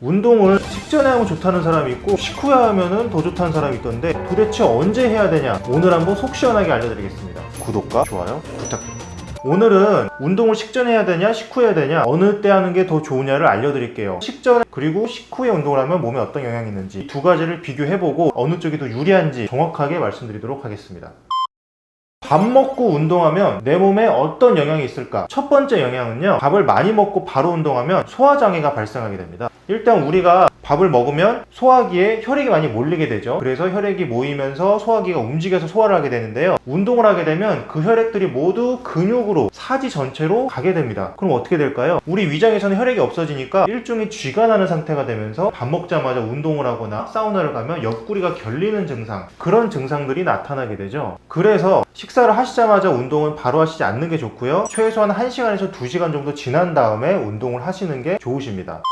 운동을 식전에 하면 좋다는 사람이 있고 식후에 하면 더 좋다는 사람이 있던데 도대체 언제 해야 되냐? 오늘 한번 속 시원하게 알려드리겠습니다. 구독과 좋아요 부탁드립니다. 오늘은 운동을 식전에 해야 되냐 식후에 해야 되냐 어느 때 하는 게 더 좋으냐를 알려드릴게요. 식전에 그리고 식후에 운동을 하면 몸에 어떤 영향이 있는지 두 가지를 비교해보고 어느 쪽이 더 유리한지 정확하게 말씀드리도록 하겠습니다 밥 먹고 운동하면 내 몸에 어떤 영향이 있을까? 첫 번째 영향은요, 밥을 많이 먹고 바로 운동하면 소화장애가 발생하게 됩니다. 일단 우리가 밥을 먹으면 소화기에 혈액이 많이 몰리게 되죠. 그래서 혈액이 모이면서 소화기가 움직여서 소화를 하게 되는데요. 운동을 하게 되면 그 혈액들이 모두 근육으로 사지 전체로 가게 됩니다. 그럼 어떻게 될까요? 우리 위장에서는 혈액이 없어지니까 일종의 쥐가 나는 상태가 되면서 밥 먹자마자 운동을 하거나 사우나를 가면 옆구리가 결리는 증상, 그런 증상들이 나타나게 되죠. 그래서 식사를 하시자마자 운동은 바로 하시지 않는 게 좋고요. 최소한 1시간에서 2시간 정도 지난 다음에 운동을 하시는 게 좋으십니다.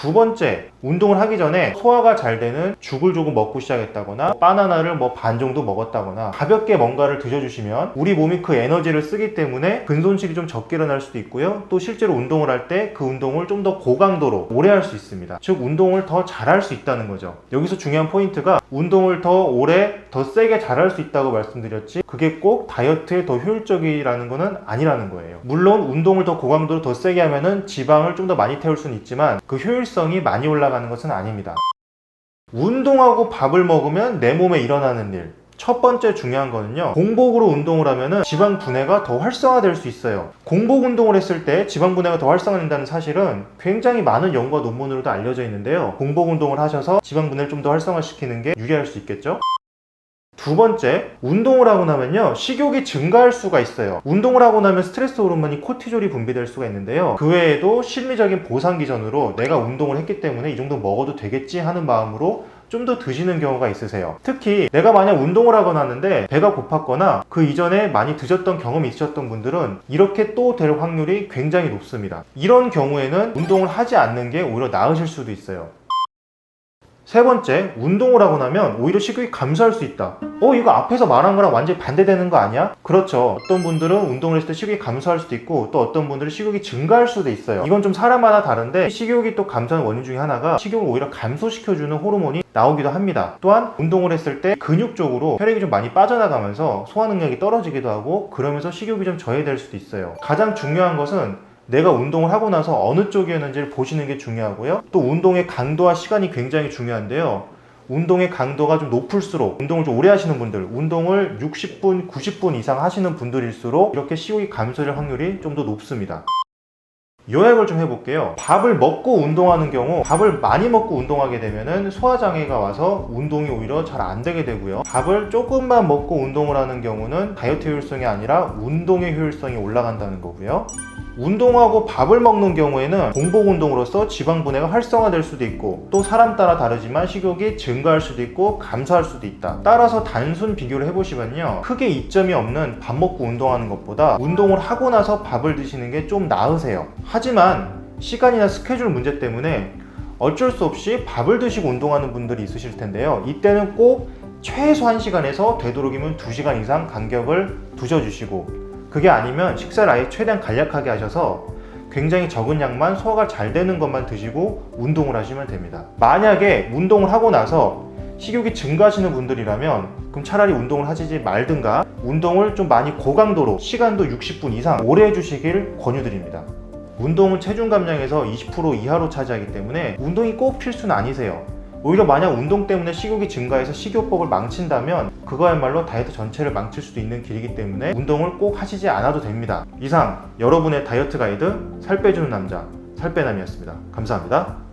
두 번째, 운동을 하기 전에 소화가 잘 되는 죽을 조금 먹고 시작했다거나 바나나를 뭐 반 정도 먹었다거나 가볍게 뭔가를 드셔주시면 우리 몸이 그 에너지를 쓰기 때문에 근손실이 좀 적게 일어날 수도 있고요. 또 실제로 운동을 할 때 그 운동을 좀 더 고강도로 오래 할 수 있습니다. 즉, 운동을 더 잘할 수 있다는 거죠. 여기서 중요한 포인트가 운동을 더 오래, 더 세게 잘할 수 있다고 말씀드렸지 그게 꼭 다이어트에 더 효율적이라는 거는 아니라는 거예요. 물론 운동을 더 고강도로 더 세게 하면은 지방을 좀 더 많이 태울 수는 있지만 그 효율성이 많이 올라가는 것은 아닙니다. 운동하고 밥을 먹으면 내 몸에 일어나는 일. 첫 번째 중요한 거는요. 공복으로 운동을 하면은 지방 분해가 더 활성화될 수 있어요. 공복 운동을 했을 때 지방 분해가 더 활성화된다는 사실은 굉장히 많은 연구와 논문으로도 알려져 있는데요. 공복 운동을 하셔서 지방 분해를 좀 더 활성화시키는 게 유리할 수 있겠죠? 두 번째, 운동을 하고 나면요, 식욕이 증가할 수가 있어요. 운동을 하고 나면 스트레스 호르몬이 코티졸이 분비될 수가 있는데요. 그 외에도 심리적인 보상 기전으로 내가 운동을 했기 때문에 이 정도 먹어도 되겠지 하는 마음으로 좀 더 드시는 경우가 있으세요. 특히 내가 만약 운동을 하거나 하는데 배가 고팠거나 그 이전에 많이 드셨던 경험이 있으셨던 분들은 이렇게 또 될 확률이 굉장히 높습니다. 이런 경우에는 운동을 하지 않는 게 오히려 나으실 수도 있어요. 세 번째, 운동을 하고 나면 오히려 식욕이 감소할 수 있다. 어, 이거 앞에서 말한 거랑 완전히 반대되는 거 아니야? 그렇죠. 어떤 분들은 운동을 했을 때 식욕이 감소할 수도 있고, 또 어떤 분들은 식욕이 증가할 수도 있어요. 이건 좀 사람마다 다른데, 식욕이 또 감소하는 원인 중에 하나가 식욕을 오히려 감소시켜주는 호르몬이 나오기도 합니다. 또한 운동을 했을 때 근육 쪽으로 혈액이 좀 많이 빠져나가면서 소화 능력이 떨어지기도 하고, 그러면서 식욕이 좀 저해될 수도 있어요. 가장 중요한 것은 내가 운동을 하고 나서 어느 쪽이었는지를 보시는 게 중요하고요. 또 운동의 강도와 시간이 굉장히 중요한데요. 운동의 강도가 좀 높을수록 운동을 좀 오래 하시는 분들, 운동을 60분, 90분 이상 하시는 분들일수록 이렇게 식욕이 감소할 확률이 좀 더 높습니다. 요약을 좀 해볼게요. 밥을 먹고 운동하는 경우, 밥을 많이 먹고 운동하게 되면은 소화장애가 와서 운동이 오히려 잘 안 되게 되고요. 밥을 조금만 먹고 운동을 하는 경우는 다이어트 효율성이 아니라 운동의 효율성이 올라간다는 거고요. 운동하고 밥을 먹는 경우에는 공복 운동으로서 지방 분해가 활성화될 수도 있고 또 사람 따라 다르지만 식욕이 증가할 수도 있고 감소할 수도 있다. 따라서 단순 비교를 해보시면요. 크게 이점이 없는 밥 먹고 운동하는 것보다 운동을 하고 나서 밥을 드시는 게 좀 나으세요. 하지만 시간이나 스케줄 문제 때문에 어쩔 수 없이 밥을 드시고 운동하는 분들이 있으실 텐데요. 이때는 꼭 최소 1시간에서 되도록이면 2시간 이상 간격을 두셔주시고 그게 아니면 식사를 아예 최대한 간략하게 하셔서 굉장히 적은 양만 소화가 잘 되는 것만 드시고 운동을 하시면 됩니다. 만약에 운동을 하고 나서 식욕이 증가하시는 분들이라면 그럼 차라리 운동을 하시지 말든가 운동을 좀 많이 고강도로 시간도 60분 이상 오래 해주시길 권유드립니다. 운동은 체중 감량에서 20% 이하로 차지하기 때문에 운동이 꼭 필수는 아니세요. 오히려 만약 운동 때문에 식욕이 증가해서 식이요법을 망친다면 그거야말로 다이어트 전체를 망칠 수도 있는 길이기 때문에 운동을 꼭 하시지 않아도 됩니다. 이상 여러분의 다이어트 가이드 살 빼주는 남자 살빼남이었습니다. 감사합니다.